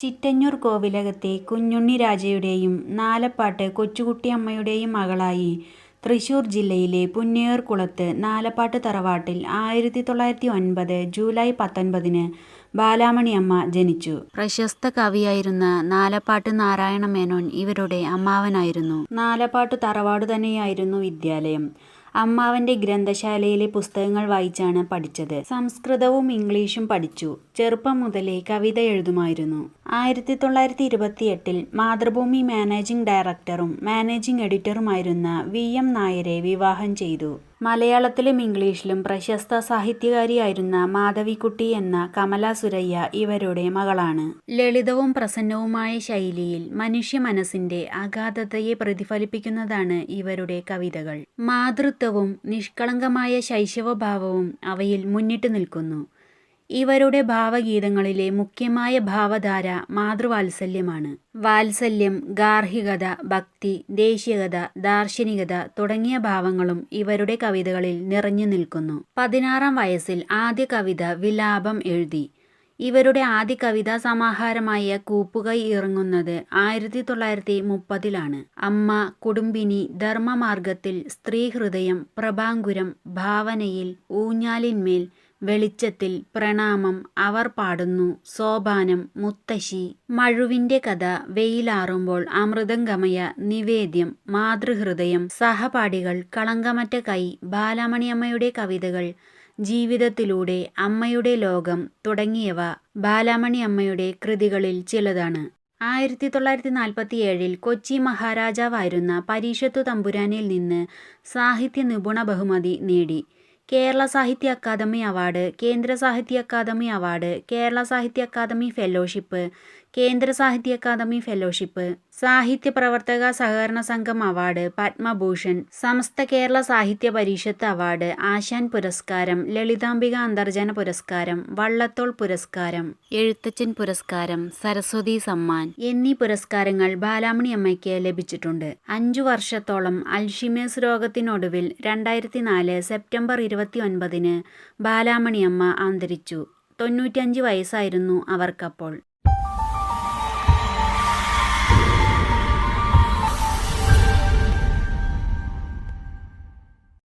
ചിറ്റഞ്ഞൂർ കോവിലകത്തെ കുഞ്ഞുണ്ണി രാജയുടെയും നാലപ്പാട്ട് കൊച്ചുകുട്ടിയമ്മയുടെയും മകളായി തൃശൂർ ജില്ലയിലെ പുന്നയൂർകുളത്ത് നാലപ്പാട്ട് തറവാട്ടിൽ ആയിരത്തി തൊള്ളായിരത്തി ഒൻപത് ജൂലൈ പത്തൊൻപതിന് ബാലാമണിയമ്മ ജനിച്ചു. പ്രശസ്ത കവിയായിരുന്ന നാലപ്പാട്ട് നാരായണ മേനോൻ ഇവരുടെ അമ്മാവനായിരുന്നു. നാലപ്പാട്ട് തറവാട് തന്നെയായിരുന്നു വിദ്യാലയം. അമ്മാവന്റെ ഗ്രന്ഥശാലയിലെ പുസ്തകങ്ങൾ വായിച്ചാണ് പഠിച്ചത്. സംസ്കൃതവും ഇംഗ്ലീഷും പഠിച്ചു. ചെറുപ്പം മുതലേ കവിത എഴുതുമായിരുന്നു. ആയിരത്തി തൊള്ളായിരത്തി ഇരുപത്തിയെട്ടിൽ മാതൃഭൂമി മാനേജിംഗ് ഡയറക്ടറും മാനേജിംഗ് എഡിറ്ററുമായിരുന്ന വി. എം. നായരെ വിവാഹം ചെയ്തു. മലയാളത്തിലും ഇംഗ്ലീഷിലും പ്രശസ്ത സാഹിത്യകാരിയായിരുന്ന മാധവിക്കുട്ടി എന്ന കമല സുരയ്യ ഇവരുടെ മകളാണ്. ലളിതവും പ്രസന്നവുമായ ശൈലിയിൽ മനുഷ്യ മനസ്സിന്റെ അഗാധതയെ പ്രതിഫലിപ്പിക്കുന്നതാണ് ഇവരുടെ കവിതകൾ. മാതൃത്വവും നിഷ്കളങ്കമായ ശൈശവഭാവവും അവയിൽ മുന്നിട്ടു നിൽക്കുന്നു. ഇവരുടെ ഭാവഗീതങ്ങളിലെ മുഖ്യമായ ഭാവധാര മാതൃവാത്സല്യമാണ്. വാത്സല്യം, ഗാർഹികത, ഭക്തി, ദേശീയത, ദാർശനികത തുടങ്ങിയ ഭാവങ്ങളും ഇവരുടെ കവിതകളിൽ നിറഞ്ഞു നിൽക്കുന്നു. പതിനാറാം വയസ്സിൽ ആദ്യ കവിത വിലാപം എഴുതി. ഇവരുടെ ആദ്യ കവിതാ സമാഹാരമായ കൂപ്പുകൈ ഇറങ്ങുന്നത് ആയിരത്തി തൊള്ളായിരത്തി മുപ്പതിലാണ്. അമ്മ, കുടുംബിനി, ധർമ്മമാർഗത്തിൽ സ്ത്രീഹൃദയം, പ്രഭാങ്കുരം, ഭാവനയിൽ, ഊഞ്ഞാലിന്മേൽ, വെളിച്ചത്തിൽ, പ്രണാമം, അവർ പാടുന്നു, സോപാനം, മുത്തശ്ശി, മഴുവിന്റെ കഥ, വെയിലാറുമ്പോൾ, അമൃതംഗമയ, നിവേദ്യം, മാതൃഹൃദയം, സഹപാഠികൾ, കളങ്കമറ്റ കൈ, ബാലാമണിയമ്മയുടെ കവിതകൾ, ജീവിതത്തിലൂടെ, അമ്മയുടെ ലോകം തുടങ്ങിയവ ബാലാമണി അമ്മയുടെ കൃതികളിൽ ചിലതാണ്. ആയിരത്തി തൊള്ളായിരത്തി നാൽപ്പത്തിയേഴിൽ കൊച്ചി മഹാരാജാവായിരുന്ന പരീക്ഷത്തു തമ്പുരാനിൽ നിന്ന് സാഹിത്യ നിപുണ ബഹുമതി നേടി. കേരള സാഹിത്യ അക്കാദമി അവാർഡ്, കേന്ദ്ര സാഹിത്യ അക്കാദമി അവാർഡ്, കേരള സാഹിത്യ അക്കാദമി ഫെലോഷിപ്പ്, കേന്ദ്ര സാഹിത്യ അക്കാദമി ഫെലോഷിപ്പ്, സാഹിത്യ പ്രവർത്തക സഹകരണ സംഘം അവാർഡ്, പത്മഭൂഷൺ സമസ്ത കേരള സാഹിത്യ പരിഷത്ത് അവാർഡ്, ആശാൻ പുരസ്കാരം, ലളിതാംബിക അന്തർജന പുരസ്കാരം, വള്ളത്തോൾ പുരസ്കാരം, എഴുത്തച്ഛൻ പുരസ്കാരം, സരസ്വതി സമ്മാൻ എന്നീ പുരസ്കാരങ്ങൾ ബാലാമണി അമ്മയ്ക്ക് ലഭിച്ചിട്ടുണ്ട്. അഞ്ചു വർഷത്തോളം അൽഷിമേഴ്സ് രോഗത്തിനൊടുവിൽ രണ്ടായിരത്തി നാല് സെപ്റ്റംബർ ഇരുപത്തി ഒൻപതിന് ബാലാമണി ബാലാമണിയമ്മ അന്തരിച്ചു. തൊണ്ണൂറ്റഞ്ച് വയസ്സായിരുന്നു അവർക്കപ്പോൾ.